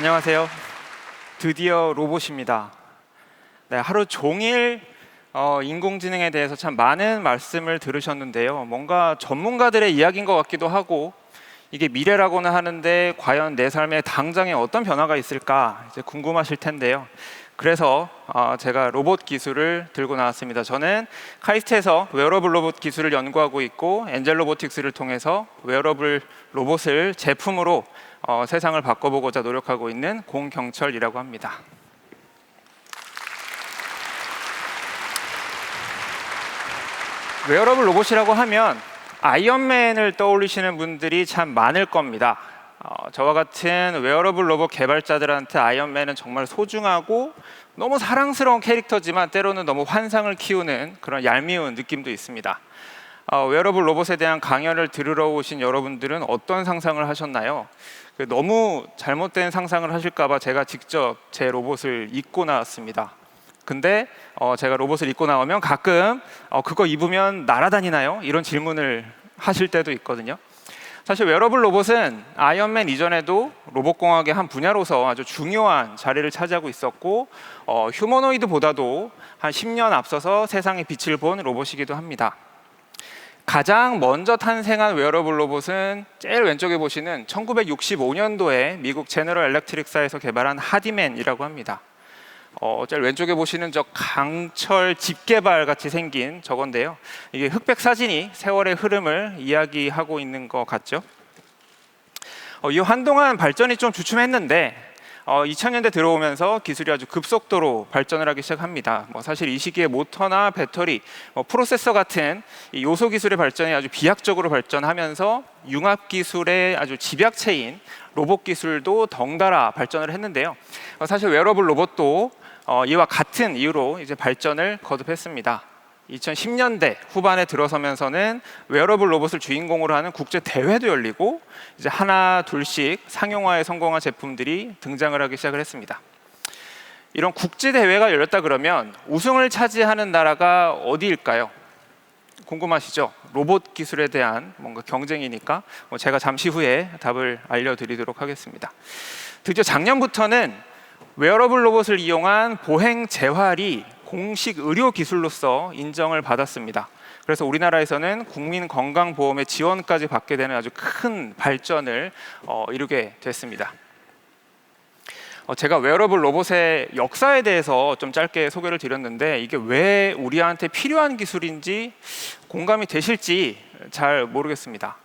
안녕하세요. 드디어 로봇입니다. 네, 하루 종일 어, 인공지능에 대해서 참 많은 말씀을 들으셨는데요. 뭔가 전문가들의 이야기인 것 같기도 하고 이게 미래라고는 하는데 과연 내 삶에 당장에 어떤 변화가 있을까 이제 궁금하실 텐데요. 그래서 어, 제가 로봇 기술을 들고 나왔습니다. 저는 카이스트에서 웨어러블 로봇 기술을 연구하고 있고 엔젤 로보틱스를 통해서 웨어러블 로봇을 제품으로 어, 세상을 바꿔보고자 노력하고 있는 공경철이라고 합니다. 웨어러블 로봇이라고 하면 아이언맨을 떠올리시는 분들이 참 많을 겁니다. 어, 저와 같은 웨어러블 로봇 개발자들한테 아이언맨은 정말 소중하고 너무 사랑스러운 캐릭터지만 때로는 너무 환상을 키우는 그런 얄미운 느낌도 있습니다. 어, 웨어러블 로봇에 대한 강연을 들으러 오신 여러분들은 어떤 상상을 하셨나요? 그 너무 잘못된 상상을 하실까봐 제가 직접 제 로봇을 입고 나왔습니다. 근데 어, 제가 로봇을 입고 나오면 가끔 어, 그거 입으면 날아다니나요? 이런 질문을 하실 때도 있거든요. 사실 웨어러블 로봇은 아이언맨 이전에도 로봇공학의 한 분야로서 아주 중요한 자리를 차지하고 있었고 어, 휴머노이드보다도 한 10년 앞서서 세상의 빛을 본 로봇이기도 합니다. 가장 먼저 탄생한 웨어러블 로봇은 제일 왼쪽에 보시는 1965년도에 미국 제너럴 엘렉트릭사에서 개발한 하디맨이라고 합니다. 어, 제일 왼쪽에 보시는 저 강철 집게발 같이 생긴 저건데요. 이게 흑백 사진이 세월의 흐름을 이야기하고 있는 것 같죠. 어, 이 한동안 발전이 좀 주춤했는데 어, 2000년대 들어오면서 기술이 아주 급속도로 발전을 하기 시작합니다. 뭐 사실 이 시기에 모터나 배터리, 뭐 프로세서 같은 이 요소 기술의 발전이 아주 비약적으로 발전하면서 융합 기술의 아주 집약체인 로봇 기술도 덩달아 발전을 했는데요. 어, 사실 웨어러블 로봇도 어, 이와 같은 이유로 이제 발전을 거듭했습니다. 2010년대 후반에 들어서면서는 웨어러블 로봇을 주인공으로 하는 국제 대회도 열리고 이제 하나 둘씩 상용화에 성공한 제품들이 등장을 하기 시작을 했습니다. 이런 국제 대회가 열렸다 그러면 우승을 차지하는 나라가 어디일까요? 궁금하시죠? 로봇 기술에 대한 뭔가 경쟁이니까 뭐 제가 잠시 후에 답을 알려드리도록 하겠습니다. 드디어 작년부터는 웨어러블 로봇을 이용한 보행 재활이 공식 의료 기술로서 인정을 받았습니다. 그래서 우리나라에서는 국민 건강보험의 지원까지 받게 되는 아주 큰 발전을 어, 이루게 됐습니다. 어, 제가 웨어러블 로봇의 역사에 대해서 좀 짧게 소개를 드렸는데 이게 왜 우리한테 필요한 기술인지 공감이 되실지 잘 모르겠습니다.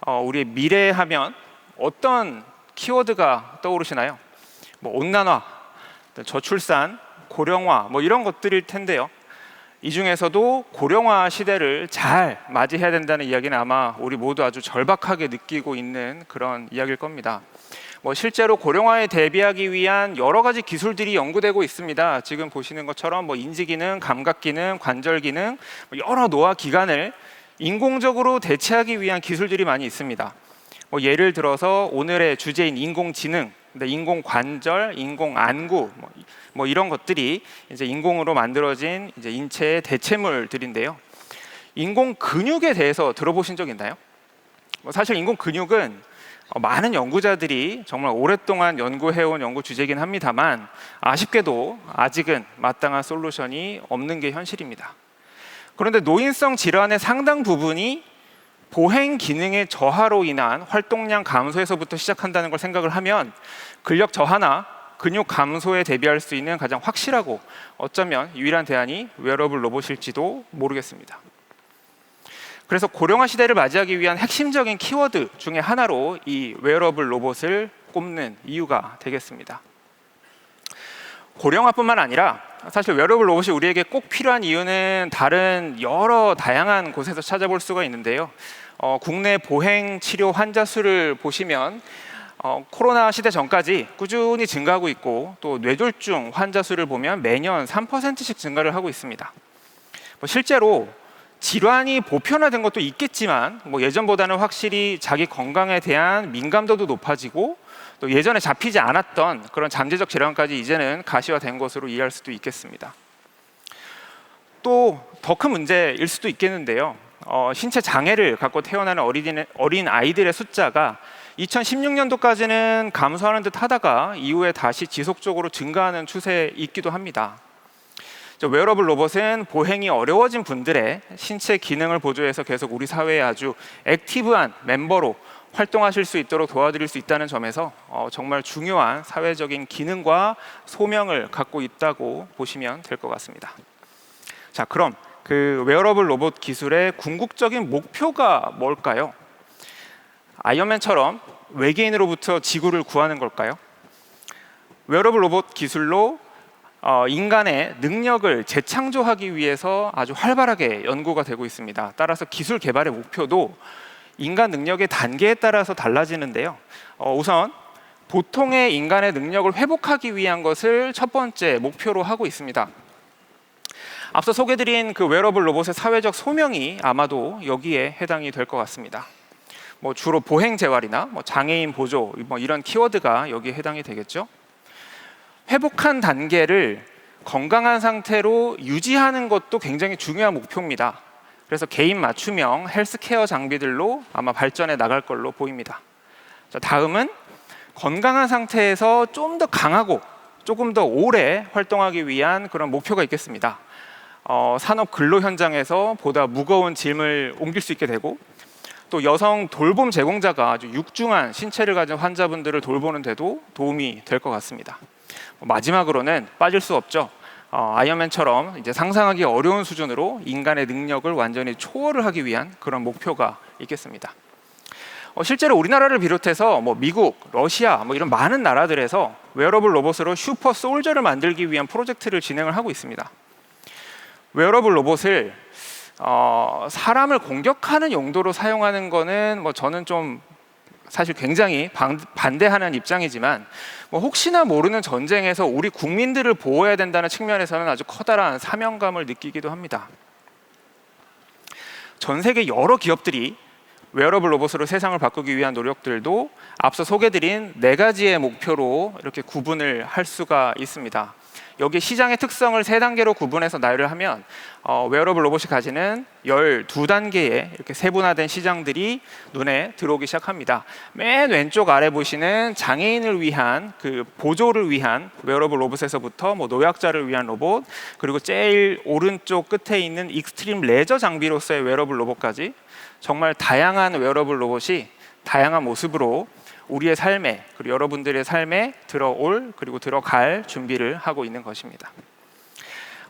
어, 우리의 미래 하면 어떤 키워드가 떠오르시나요? 뭐 온난화, 저출산, 고령화 뭐 이런 것들일 텐데요. 이 중에서도 고령화 시대를 잘 맞이해야 된다는 이야기는 아마 우리 모두 아주 절박하게 느끼고 있는 그런 이야기일 겁니다. 뭐 실제로 고령화에 대비하기 위한 여러 가지 기술들이 연구되고 있습니다. 지금 보시는 것처럼 뭐 인지 기능, 감각 기능, 관절 기능 뭐 여러 노화 기관을 인공적으로 대체하기 위한 기술들이 많이 있습니다. 뭐 예를 들어서 오늘의 주제인 인공지능, 인공 관절, 인공 안구 뭐, 뭐 이런 것들이 이제 인공으로 만들어진 이제 인체의 대체물들인데요. 인공 근육에 대해서 들어보신 적 있나요? 뭐 사실 인공 근육은 어, 많은 연구자들이 정말 오랫동안 연구해온 연구 주제이긴 합니다만 아쉽게도 아직은 마땅한 솔루션이 없는 게 현실입니다. 그런데 노인성 질환의 상당 부분이 보행 기능의 저하로 인한 활동량 감소에서부터 시작한다는 걸 생각을 하면 근력 저하나 근육 감소에 대비할 수 있는 가장 확실하고 어쩌면 유일한 대안이 웨어러블 로봇일지도 모르겠습니다. 그래서 고령화 시대를 맞이하기 위한 핵심적인 키워드 중에 하나로 이 웨어러블 로봇을 꼽는 이유가 되겠습니다. 고령화뿐만 아니라 사실 웨어러블 로봇이 우리에게 꼭 필요한 이유는 다른 여러 다양한 곳에서 찾아볼 수가 있는데요. 어, 국내 보행 치료 환자 수를 보시면 어, 코로나 시대 전까지 꾸준히 증가하고 있고 또 뇌졸중 환자 수를 보면 매년 3%씩 증가를 하고 있습니다. 뭐 실제로 질환이 보편화된 것도 있겠지만 뭐 예전보다는 확실히 자기 건강에 대한 민감도도 높아지고 또 예전에 잡히지 않았던 그런 잠재적 질환까지 이제는 가시화된 것으로 이해할 수도 있겠습니다. 또 더 큰 문제일 수도 있겠는데요. 어, 신체 장애를 갖고 태어나는 어린, 어린 아이들의 숫자가 2016년도까지는 감소하는 듯 하다가 이후에 다시 지속적으로 증가하는 추세에 있기도 합니다. 저 웨어러블 로봇은 보행이 어려워진 분들의 신체 기능을 보조해서 계속 우리 사회에 아주 액티브한 멤버로 활동하실 수 있도록 도와드릴 수 있다는 점에서 어, 정말 중요한 사회적인 기능과 소명을 갖고 있다고 보시면 될 것 같습니다. 자, 그럼 그 웨어러블 로봇 기술의 궁극적인 목표가 뭘까요? 아이언맨처럼 외계인으로부터 지구를 구하는 걸까요? 웨어러블 로봇 기술로 어, 인간의 능력을 재창조하기 위해서 아주 활발하게 연구가 되고 있습니다. 따라서 기술 개발의 목표도 인간 능력의 단계에 따라서 달라지는데요. 어, 우선 보통의 인간의 능력을 회복하기 위한 것을 첫 번째 목표로 하고 있습니다. 앞서 소개드린 그 웨어러블 로봇의 사회적 소명이 아마도 여기에 해당이 될 것 같습니다. 뭐 주로 보행 재활이나 뭐 장애인 보조 뭐 이런 키워드가 여기에 해당이 되겠죠. 회복한 단계를 건강한 상태로 유지하는 것도 굉장히 중요한 목표입니다. 그래서 개인 맞춤형 헬스케어 장비들로 아마 발전해 나갈 걸로 보입니다. 자, 다음은 건강한 상태에서 좀 더 강하고 조금 더 오래 활동하기 위한 그런 목표가 있겠습니다. 어, 산업 근로 현장에서 보다 무거운 짐을 옮길 수 있게 되고 또 여성 돌봄 제공자가 아주 육중한 신체를 가진 환자분들을 돌보는 데도 도움이 될 것 같습니다. 마지막으로는 빠질 수 없죠. 어, 아이언맨처럼 이제 상상하기 어려운 수준으로 인간의 능력을 완전히 초월을 하기 위한 그런 목표가 있겠습니다. 어, 실제로 우리나라를 비롯해서 뭐 미국, 러시아 뭐 이런 많은 나라들에서 웨어러블 로봇으로 슈퍼 솔저를 만들기 위한 프로젝트를 진행을 하고 있습니다. 웨어러블 로봇을 어, 사람을 공격하는 용도로 사용하는 거는 뭐 저는 좀 사실 굉장히 반, 반대하는 입장이지만 뭐 혹시나 모르는 전쟁에서 우리 국민들을 보호해야 된다는 측면에서는 아주 커다란 사명감을 느끼기도 합니다. 전 세계 여러 기업들이 웨어러블 로봇으로 세상을 바꾸기 위한 노력들도 앞서 소개드린 네 가지의 목표로 이렇게 구분을 할 수가 있습니다. 여기 시장의 특성을 세 단계로 구분해서 나열을 하면 어, 웨어러블 로봇이 가지는 12단계의 이렇게 세분화된 시장들이 눈에 들어오기 시작합니다. 맨 왼쪽 아래 보시는 장애인을 위한 그 보조를 위한 웨어러블 로봇에서부터 뭐 노약자를 위한 로봇 그리고 제일 오른쪽 끝에 있는 익스트림 레저 장비로서의 웨어러블 로봇까지 정말 다양한 웨어러블 로봇이 다양한 모습으로 우리의 삶에 그리고 여러분들의 삶에 들어올 그리고 들어갈 준비를 하고 있는 것입니다.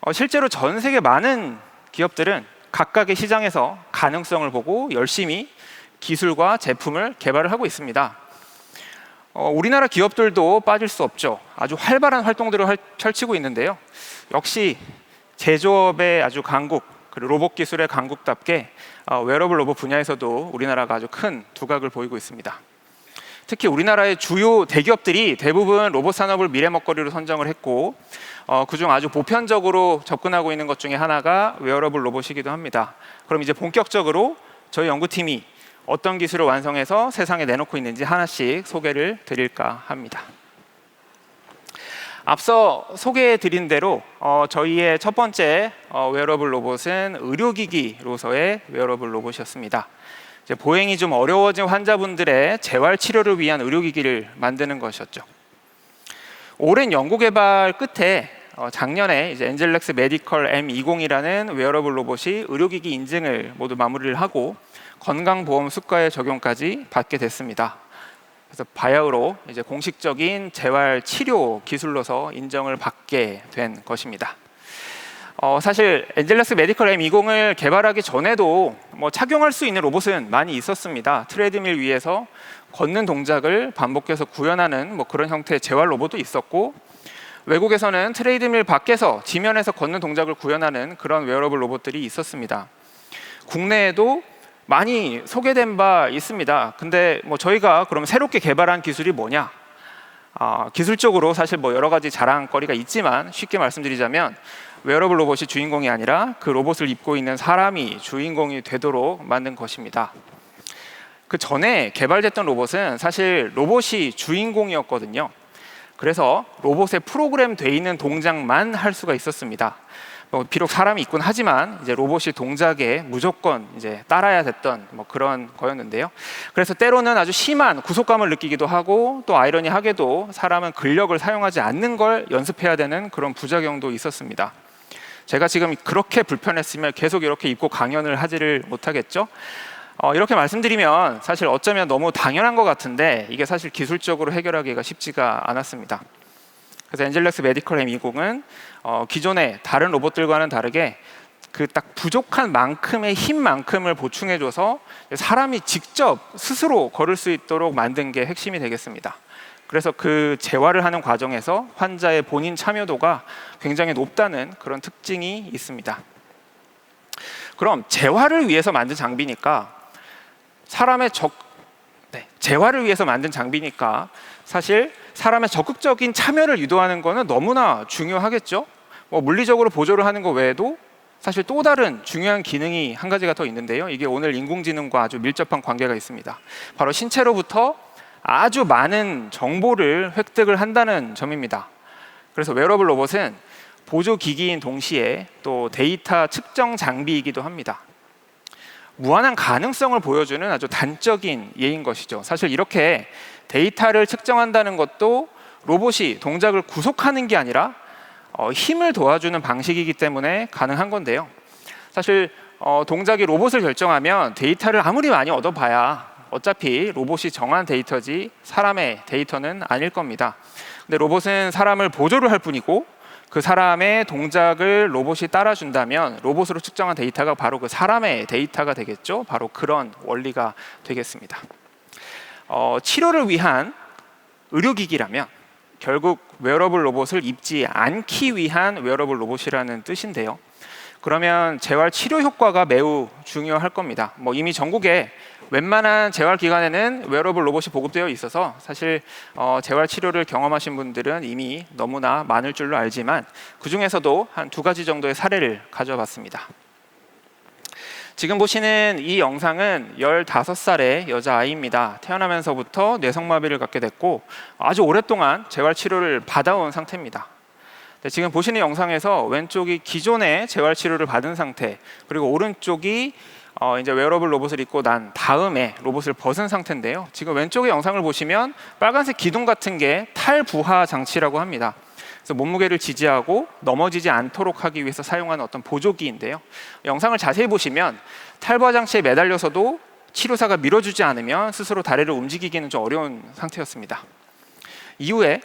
어, 실제로 전 세계 많은 기업들은 각각의 시장에서 가능성을 보고 열심히 기술과 제품을 개발을 하고 있습니다. 어, 우리나라 기업들도 빠질 수 없죠. 아주 활발한 활동들을 할, 펼치고 있는데요. 역시 제조업의 아주 강국, 그리고 로봇 기술의 강국답게 어, 웨어러블 로봇 분야에서도 우리나라가 아주 큰 두각을 보이고 있습니다. 특히 우리나라의 주요 대기업들이 대부분 로봇 산업을 미래 먹거리로 선정을 했고 어, 그중 아주 보편적으로 접근하고 있는 것 중에 하나가 웨어러블 로봇이기도 합니다. 그럼 이제 본격적으로 저희 연구팀이 어떤 기술을 완성해서 세상에 내놓고 있는지 하나씩 소개를 드릴까 합니다. 앞서 소개해 드린 대로 어, 저희의 첫 번째 어, 웨어러블 로봇은 의료기기로서의 웨어러블 로봇이었습니다. 보행이 좀 어려워진 환자분들의 재활 치료를 위한 의료기기를 만드는 것이었죠. 오랜 연구 개발 끝에 어, 작년에 이제 엔젤렉스 메디컬 M20이라는 웨어러블 로봇이 의료기기 인증을 모두 마무리를 하고 건강보험 수가의 적용까지 받게 됐습니다. 그래서 바이오로 이제 공식적인 재활 치료 기술로서 인정을 받게 된 것입니다. 어, 사실 엔젤러스 메디컬 M20을 개발하기 전에도 뭐 착용할 수 있는 로봇은 많이 있었습니다. 트레드밀 위에서 걷는 동작을 반복해서 구현하는 뭐 그런 형태의 재활 로봇도 있었고 외국에서는 트레이드밀 밖에서 지면에서 걷는 동작을 구현하는 그런 웨어러블 로봇들이 있었습니다. 국내에도 많이 소개된 바 있습니다. 근데 뭐 저희가 그럼 새롭게 개발한 기술이 뭐냐? 아, 기술적으로 사실 뭐 여러 가지 자랑거리가 있지만 쉽게 말씀드리자면 웨어러블 로봇이 주인공이 아니라 그 로봇을 입고 있는 사람이 주인공이 되도록 만든 것입니다. 그 전에 개발됐던 로봇은 사실 로봇이 주인공이었거든요. 그래서 로봇에 프로그램 돼 있는 동작만 할 수가 있었습니다. 뭐 비록 사람이 있군 하지만 이제 로봇이 동작에 무조건 이제 따라야 됐던 뭐 그런 거였는데요. 그래서 때로는 아주 심한 구속감을 느끼기도 하고 또 아이러니하게도 사람은 근력을 사용하지 않는 걸 연습해야 되는 그런 부작용도 있었습니다. 제가 지금 그렇게 불편했으면 계속 이렇게 입고 강연을 하지를 못하겠죠. 어, 이렇게 말씀드리면 사실 어쩌면 너무 당연한 것 같은데 이게 사실 기술적으로 해결하기가 쉽지가 않았습니다. 그래서 엔젤렉스 메디컬 M20은 어, 기존의 다른 로봇들과는 다르게 그 딱 부족한 만큼의 힘만큼을 보충해줘서 사람이 직접 스스로 걸을 수 있도록 만든 게 핵심이 되겠습니다. 그래서 그 재활을 하는 과정에서 환자의 본인 참여도가 굉장히 높다는 그런 특징이 있습니다. 그럼 재활을 위해서 만든 장비니까 사람의 적 네, 재활을 위해서 만든 장비니까 사실 사람의 적극적인 참여를 유도하는 것은 너무나 중요하겠죠. 뭐 물리적으로 보조를 하는 것 외에도 사실 또 다른 중요한 기능이 한 가지가 더 있는데요. 이게 오늘 인공지능과 아주 밀접한 관계가 있습니다. 바로 신체로부터 아주 많은 정보를 획득을 한다는 점입니다. 그래서 웨어러블 로봇은 보조 기기인 동시에 또 데이터 측정 장비이기도 합니다. 무한한 가능성을 보여주는 아주 단적인 예인 것이죠. 사실 이렇게 데이터를 측정한다는 것도 로봇이 동작을 구속하는 게 아니라 어, 힘을 도와주는 방식이기 때문에 가능한 건데요. 사실 어, 동작이 로봇을 결정하면 데이터를 아무리 많이 얻어봐야 어차피 로봇이 정한 데이터지 사람의 데이터는 아닐 겁니다. 근데 로봇은 사람을 보조를 할 뿐이고 그 사람의 동작을 로봇이 따라준다면 로봇으로 측정한 데이터가 바로 그 사람의 데이터가 되겠죠. 바로 그런 원리가 되겠습니다. 어, 치료를 위한 의료기기라면 결국 웨어러블 로봇을 입지 않기 위한 웨어러블 로봇이라는 뜻인데요. 그러면 재활 치료 효과가 매우 중요할 겁니다. 뭐 이미 전국에 웬만한 재활 기관에는 웨어러블 로봇이 보급되어 있어서 사실 어, 재활 치료를 경험하신 분들은 이미 너무나 많을 줄로 알지만 그 중에서도 한 두 가지 정도의 사례를 가져봤습니다. 지금 보시는 이 영상은 15살의 여자아이입니다. 태어나면서부터 뇌성마비를 갖게 됐고 아주 오랫동안 재활 치료를 받아온 상태입니다. 네, 지금 보시는 영상에서 왼쪽이 기존의 재활 치료를 받은 상태, 그리고 오른쪽이 어, 이제 웨어러블 로봇을 입고 난 다음에 로봇을 벗은 상태인데요. 지금 왼쪽의 영상을 보시면 빨간색 기둥 같은 게 탈부하 장치라고 합니다. 그래서 몸무게를 지지하고 넘어지지 않도록 하기 위해서 사용하는 어떤 보조기인데요. 영상을 자세히 보시면 탈부하 장치에 매달려서도 치료사가 밀어주지 않으면 스스로 다리를 움직이기는 좀 어려운 상태였습니다. 이후에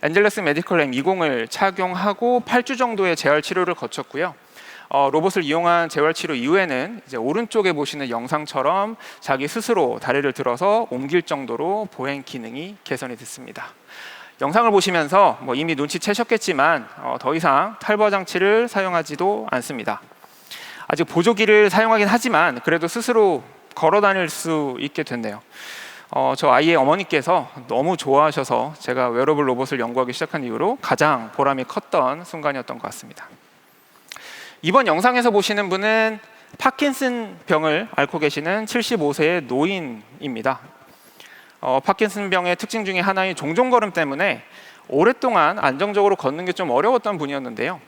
엔젤레스 메디컬 M20을 착용하고 8주 정도의 재활 치료를 거쳤고요. 어, 로봇을 이용한 재활 치료 이후에는 이제 오른쪽에 보시는 영상처럼 자기 스스로 다리를 들어서 옮길 정도로 보행 기능이 개선이 됐습니다. 영상을 보시면서 뭐 이미 눈치채셨겠지만 어, 더 이상 탈부하 장치를 사용하지도 않습니다. 아직 보조기를 사용하긴 하지만 그래도 스스로 걸어 다닐 수 있게 됐네요. 어, 저 아이의 어머니께서 너무 좋아하셔서 제가 웨어러블 로봇을 연구하기 시작한 이후로 가장 보람이 컸던 순간이었던 것 같습니다. 이번 영상에서 보시는 분은 파킨슨 병을 앓고 계시는 75세의 노인입니다. 어, 파킨슨 병의 특징 중에 하나인 종종 걸음 때문에 오랫동안 안정적으로 걷는 게 좀 어려웠던 분이었는데요.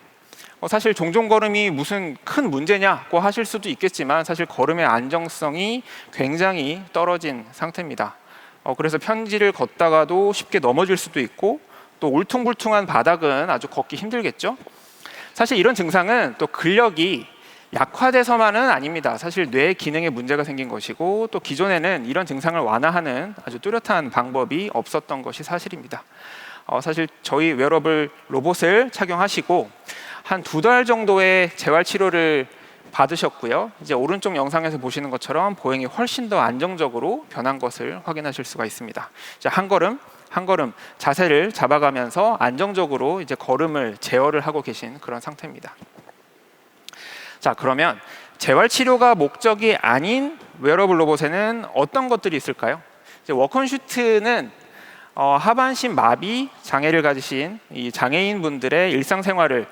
어, 사실 종종 걸음이 무슨 큰 문제냐고 하실 수도 있겠지만 사실 걸음의 안정성이 굉장히 떨어진 상태입니다. 어, 그래서 편지를 걷다가도 쉽게 넘어질 수도 있고 또 울퉁불퉁한 바닥은 아주 걷기 힘들겠죠. 사실 이런 증상은 또 근력이 약화돼서만은 아닙니다. 사실 뇌 기능에 문제가 생긴 것이고 또 기존에는 이런 증상을 완화하는 아주 뚜렷한 방법이 없었던 것이 사실입니다. 어, 사실 저희 웨어러블 로봇을 착용하시고 한 두 달 정도의 재활 치료를 받으셨고요. 이제 오른쪽 영상에서 보시는 것처럼 보행이 훨씬 더 안정적으로 변한 것을 확인하실 수가 있습니다. 이제 한 걸음 한 걸음 자세를 잡아가면서 안정적으로 이제 걸음을 제어를 하고 계신 그런 상태입니다. 자, 그러면 재활 치료가 목적이 아닌 웨어러블 로봇에는 어떤 것들이 있을까요? 이제 워컨슈트는 어, 하반신 마비 장애를 가지신 이 장애인 분들의 일상생활을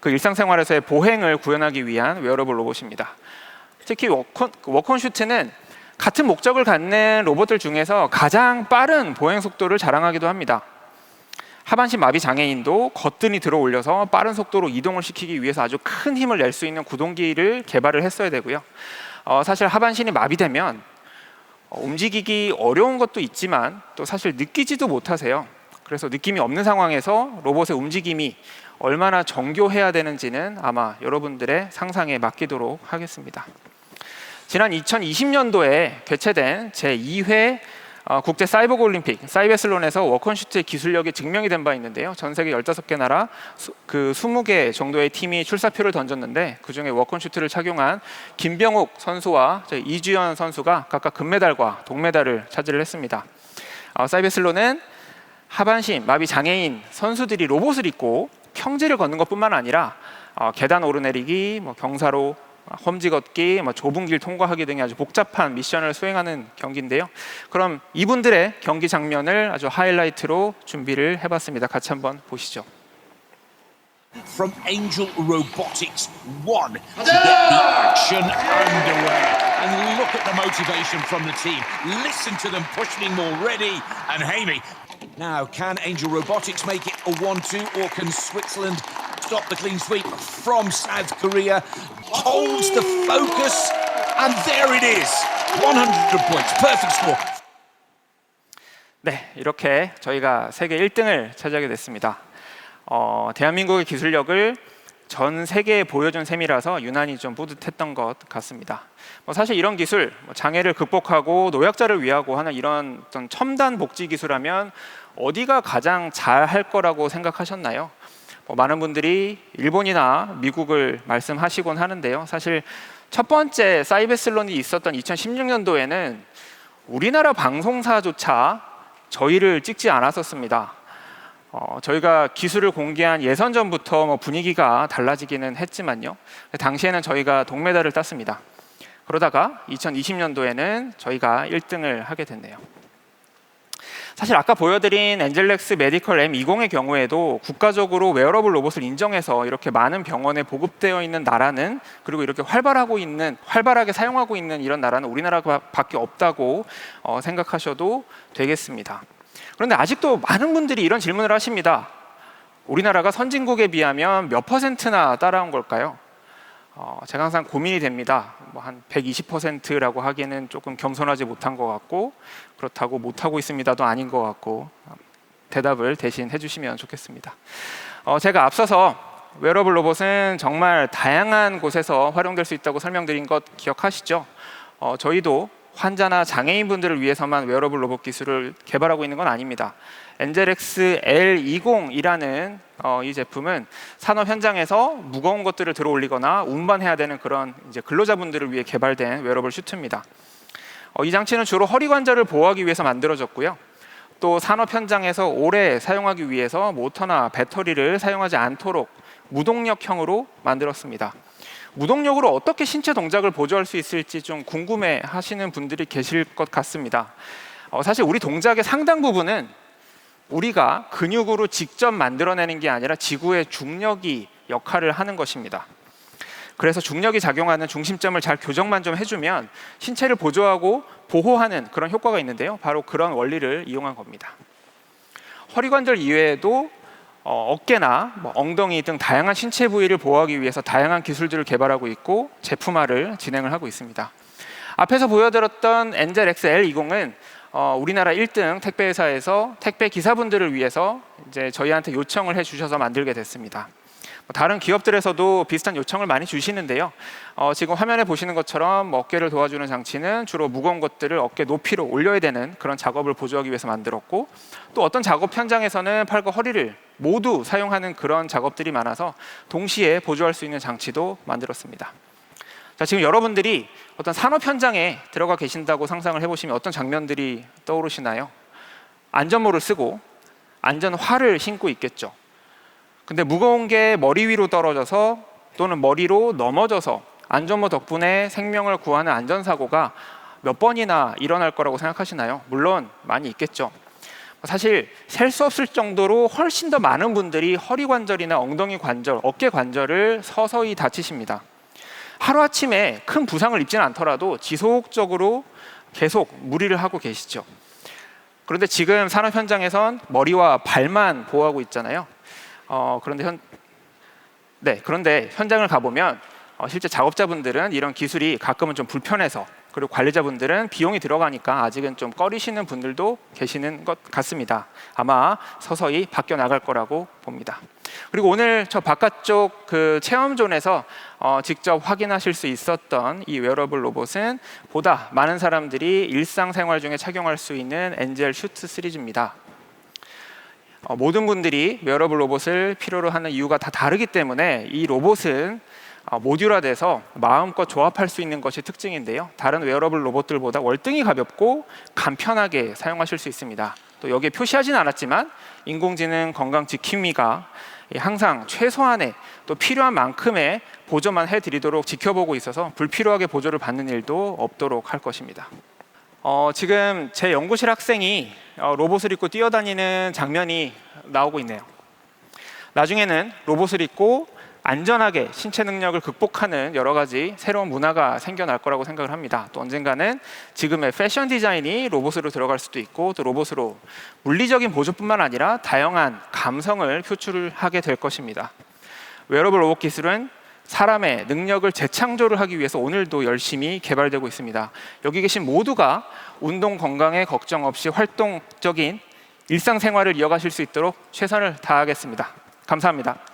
그 일상생활에서의 보행을 구현하기 위한 웨어러블 로봇입니다. 특히 워컨, 워컨 슈트는 같은 목적을 갖는 로봇들 중에서 가장 빠른 보행 속도를 자랑하기도 합니다. 하반신 마비 장애인도 거뜬히 들어 올려서 빠른 속도로 이동을 시키기 위해서 아주 큰 힘을 낼 수 있는 구동기를 개발을 했어야 되고요. 어, 사실 하반신이 마비되면 어, 움직이기 어려운 것도 있지만 또 사실 느끼지도 못하세요. 그래서 느낌이 없는 상황에서 로봇의 움직임이 얼마나 정교해야 되는지는 아마 여러분들의 상상에 맡기도록 하겠습니다. 지난 2020년도에 개최된 제2회 어, 국제 사이버그 올림픽 사이베슬론에서 워컨슈트의 기술력이 증명이 된 바 있는데요. 전 세계 15개 나라 수, 그 20개 정도의 팀이 출사표를 던졌는데 그중에 워컨슈트를 착용한 김병욱 선수와 저 이주연 선수가 각각 금메달과 동메달을 차지를 했습니다. 어, 사이베슬론은 하반신 마비 장애인 선수들이 로봇을 입고 평지를 걷는 것뿐만 아니라 어, 계단 오르내리기, 뭐 경사로 험지 걷기, 뭐 좁은 길 통과하기 등의 아주 복잡한 미션을 수행하는 경기인데요. 그럼 이분들의 경기 장면을 아주 하이라이트로 준비를 해봤습니다. 같이 한번 보시죠. from Angel Robotics One to get the action underway. And look at the motivation from the team. Listen to them pushing him already. And Hamey. Now, can Angel Robotics make it a 1 2 or can Switzerland stop the clean sweep from South Korea? Holds the focus. And there it is 100 points. Perfect score. 네, 이렇게 저희가 세계 1등을 차지하게 됐습니다. 어, 대한민국의 기술력을 전 세계에 보여준 셈이라서 유난히 좀 뿌듯했던 것 같습니다. 뭐 사실 이런 기술, 뭐 장애를 극복하고 노약자를 위하고 하는 이런 어떤 첨단 복지 기술하면 어디가 가장 잘 할 거라고 생각하셨나요? 뭐 많은 분들이 일본이나 미국을 말씀하시곤 하는데요. 사실 첫 번째 사이베슬론이 있었던 2016년도에는 우리나라 방송사조차 저희를 찍지 않았었습니다. 어, 저희가 기술을 공개한 예선전부터 뭐 분위기가 달라지기는 했지만요. 당시에는 저희가 동메달을 땄습니다. 그러다가 2020년도에는 저희가 1등을 하게 됐네요. 사실 아까 보여드린 엔젤렉스 메디컬 M20의 경우에도 국가적으로 웨어러블 로봇을 인정해서 이렇게 많은 병원에 보급되어 있는 나라는 그리고 이렇게 활발하고 있는 활발하게 사용하고 있는 이런 나라는 우리나라밖에 없다고 어, 생각하셔도 되겠습니다. 그런데 아직도 많은 분들이 이런 질문을 하십니다. 우리나라가 선진국에 비하면 몇 퍼센트나 따라온 걸까요? 어, 제가 항상 고민이 됩니다. 뭐 한 120%라고 하기에는 조금 겸손하지 못한 것 같고 그렇다고 못하고 있습니다도 아닌 것 같고 대답을 대신 해주시면 좋겠습니다. 어, 제가 앞서서 웨어러블 로봇은 정말 다양한 곳에서 활용될 수 있다고 설명드린 것 기억하시죠? 어, 저희도 환자나 장애인분들을 위해서만 웨어러블 로봇 기술을 개발하고 있는 건 아닙니다. 엔젤엑스 L20이라는 어, 이 제품은 산업 현장에서 무거운 것들을 들어 올리거나 운반해야 되는 그런 이제 근로자분들을 위해 개발된 웨어러블 슈트입니다. 어, 이 장치는 주로 허리 관절을 보호하기 위해서 만들어졌고요. 또 산업 현장에서 오래 사용하기 위해서 모터나 배터리를 사용하지 않도록 무동력형으로 만들었습니다. 무동력으로 어떻게 신체 동작을 보조할 수 있을지 좀 궁금해 하시는 분들이 계실 것 같습니다. 어, 사실 우리 동작의 상당 부분은 우리가 근육으로 직접 만들어내는 게 아니라 지구의 중력이 역할을 하는 것입니다. 그래서 중력이 작용하는 중심점을 잘 교정만 좀 해주면 신체를 보조하고 보호하는 그런 효과가 있는데요. 바로 그런 원리를 이용한 겁니다. 허리관절 이외에도 어, 어깨나 뭐 엉덩이 등 다양한 신체 부위를 보호하기 위해서 다양한 기술들을 개발하고 있고 제품화를 진행을 하고 있습니다. 앞에서 보여드렸던 엔젤 XL20은 어, 우리나라 1등 택배 회사에서 택배 기사분들을 위해서 이제 저희한테 요청을 해주셔서 만들게 됐습니다. 뭐 다른 기업들에서도 비슷한 요청을 많이 주시는데요. 어, 지금 화면에 보시는 것처럼 뭐 어깨를 도와주는 장치는 주로 무거운 것들을 어깨 높이로 올려야 되는 그런 작업을 보조하기 위해서 만들었고 또 어떤 작업 현장에서는 팔과 허리를 모두 사용하는 그런 작업들이 많아서 동시에 보조할 수 있는 장치도 만들었습니다. 자, 지금 여러분들이 어떤 산업 현장에 들어가 계신다고 상상을 해보시면 어떤 장면들이 떠오르시나요? 안전모를 쓰고 안전화를 신고 있겠죠. 근데 무거운 게 머리 위로 떨어져서 또는 머리로 넘어져서 안전모 덕분에 생명을 구하는 안전사고가 몇 번이나 일어날 거라고 생각하시나요? 물론 많이 있겠죠. 사실 셀 수 없을 정도로 훨씬 더 많은 분들이 허리 관절이나 엉덩이 관절, 어깨 관절을 서서히 다치십니다. 하루아침에 큰 부상을 입지는 않더라도 지속적으로 계속 무리를 하고 계시죠. 그런데 지금 산업 현장에선 머리와 발만 보호하고 있잖아요. 어, 그런데 현, 네, 그런데 현장을 가보면 어, 실제 작업자분들은 이런 기술이 가끔은 좀 불편해서 그리고 관리자분들은 비용이 들어가니까 아직은 좀 꺼리시는 분들도 계시는 것 같습니다. 아마 서서히 바뀌어 나갈 거라고 봅니다. 그리고 오늘 저 바깥쪽 그 체험존에서 어, 직접 확인하실 수 있었던 이 웨어러블 로봇은 보다 많은 사람들이 일상생활 중에 착용할 수 있는 엔젤 슈트 시리즈입니다. 어, 모든 분들이 웨어러블 로봇을 필요로 하는 이유가 다 다르기 때문에 이 로봇은 어, 모듈화돼서 마음껏 조합할 수 있는 것이 특징인데요. 다른 웨어러블 로봇들보다 월등히 가볍고 간편하게 사용하실 수 있습니다. 또 여기에 표시하진 않았지만 인공지능 건강 지킴이가 항상 최소한의 또 필요한 만큼의 보조만 해드리도록 지켜보고 있어서 불필요하게 보조를 받는 일도 없도록 할 것입니다. 어, 지금 제 연구실 학생이 어, 로봇을 입고 뛰어다니는 장면이 나오고 있네요. 나중에는 로봇을 입고 안전하게 신체 능력을 극복하는 여러 가지 새로운 문화가 생겨날 거라고 생각을 합니다. 또 언젠가는 지금의 패션 디자인이 로봇으로 들어갈 수도 있고 또 로봇으로 물리적인 보조뿐만 아니라 다양한 감성을 표출하게 될 것입니다. 웨어러블 로봇 기술은 사람의 능력을 재창조를 하기 위해서 오늘도 열심히 개발되고 있습니다. 여기 계신 모두가 운동 건강에 걱정 없이 활동적인 일상생활을 이어가실 수 있도록 최선을 다하겠습니다. 감사합니다.